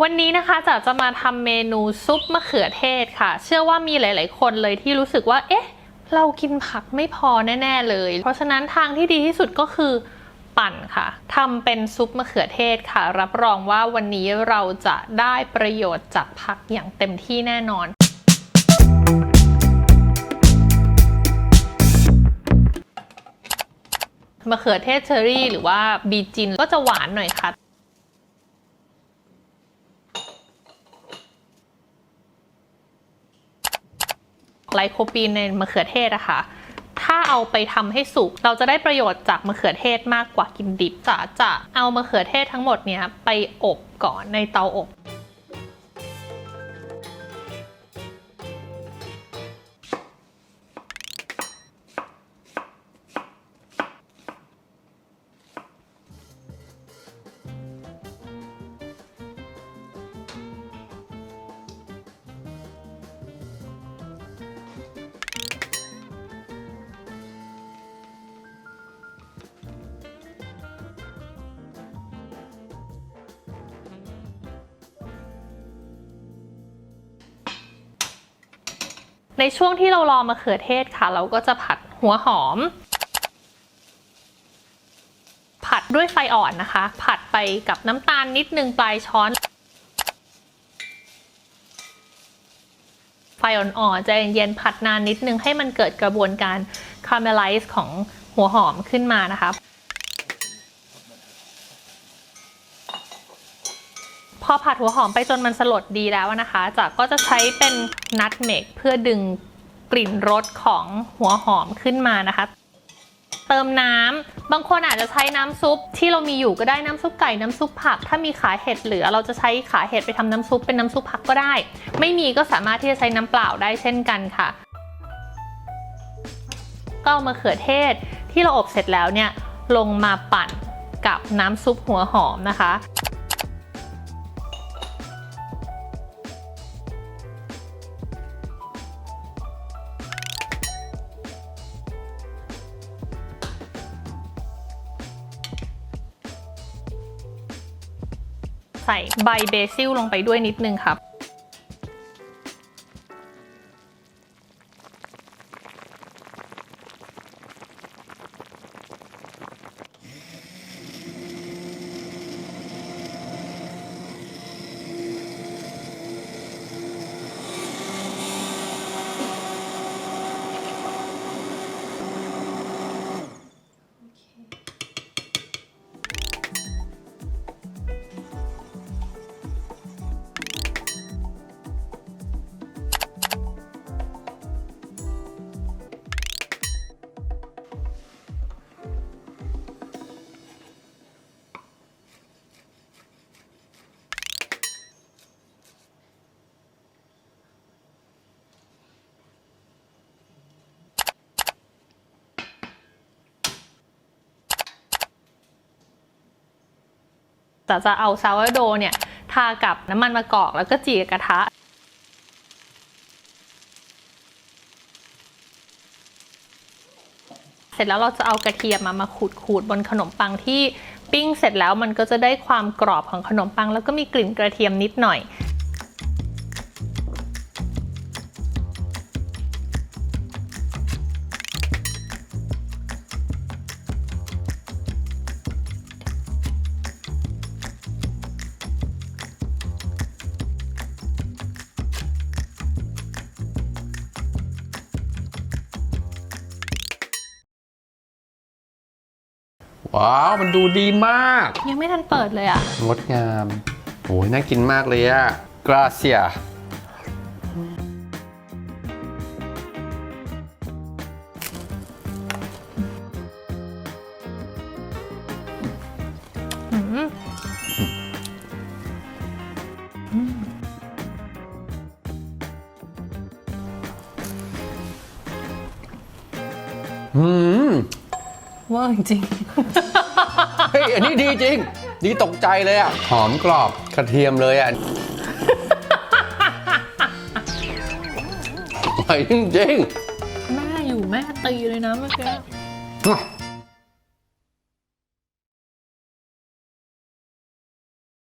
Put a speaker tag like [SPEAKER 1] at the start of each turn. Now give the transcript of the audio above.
[SPEAKER 1] วันนี้นะคะจ๋าจะมาทำเมนูซุปมะเขือเทศค่ะ เชื่อว่ามีหลาย ๆ คนเลยที่รู้สึกว่า เอ๊ะ เรากินผักไม่พอแน่ ๆ เลย เพราะฉะนั้นทางที่ดีที่สุดก็คือปั่นค่ะทำเป็นซุปมะเขือเทศค่ะ รับรองว่าวันนี้เราจะได้ประโยชน์จากผักอย่างเต็มที่แน่นอนมะเขือเทศเชอรี่หรือว่าบีจินก็จะหวานหน่อยค่ะ ไลโคปีนในมะเขือเทศอะค่ะถ้าเอาไปทำให้สุก เราจะได้ประโยชน์จากมะเขือเทศมากกว่ากินดิบจะจะเอามะเขือเทศทั้งหมดเนี้ยไปอบก่อนในเตาอบ ในช่วงที่เรารอมะเขือเทศค่ะ เราก็จะผัดหัวหอม ผัดด้วยไฟอ่อนนะคะ ผัดไปกับน้ำตาลนิดนึงปลายช้อน ไฟอ่อนๆใจเย็นๆผัดนานนิดนึงให้มันเกิดกระบวนการคา r เมลไลซ์ของหัวหอมขึ้นมานะคะ อผัดหัวหอมไปจนมันสลดดีแล้วนะคะจากก็จะใช้เป็นนัทเมกเพื่อดึงกลิ่นรสของหัวหอมขึ้นมานะคะ เติมน้ำบางคนอาจจะใช้น้ำซุปที่เรามีอยู่ก็ได้น้ำซุปไก่น้ำซุปผัก ถ้ามีขาเห็ดเหลือเราจะใช้ขาเห็ดไปทำน้ำซุปเป็นน้ำซุปผักก็ได้ ไม่มีก็สามารถที่จะใช้น้ำเปล่าได้เช่นกันค่ะ ก็เอามะเขือเทศที่เราอบเสร็จแล้วเนี่ยลงมาปั่นกับน้ำซุปหัวหอมนะคะ ใส่ใบเบซิลลงไปด้วยนิดนึงครับ จะจะเอาซาวโดเนี่ยทากับน้ำมันมะกอกแล้วก็จีกระทะเสร็จแล้วเราจะเอากระเทียมมามาขูดขูดบนขนมปังที่ปิ้งเสร็จแล้วมันก็จะได้ความกรอบของขนมปัง แล้วก็มีกลิ่นกระเทียมนิดหน่อย
[SPEAKER 2] ว้าว มันดูดีมาก
[SPEAKER 1] ยังไม่ทันเปิดเลยอะ
[SPEAKER 2] งดงามโอ้ยน่ากินมากเลยอะกราเซีย
[SPEAKER 1] อืม
[SPEAKER 2] อืม
[SPEAKER 1] เว่าจริง
[SPEAKER 2] เฮ้ยอันนี้ดีจริง ดีตกใจเลยอะหอมกรอบกระเทียมเลยอะอร่อยจริง
[SPEAKER 1] ๆแม่อยู่แม่ตีเลยนะเมื่อกี้
[SPEAKER 2] ๆ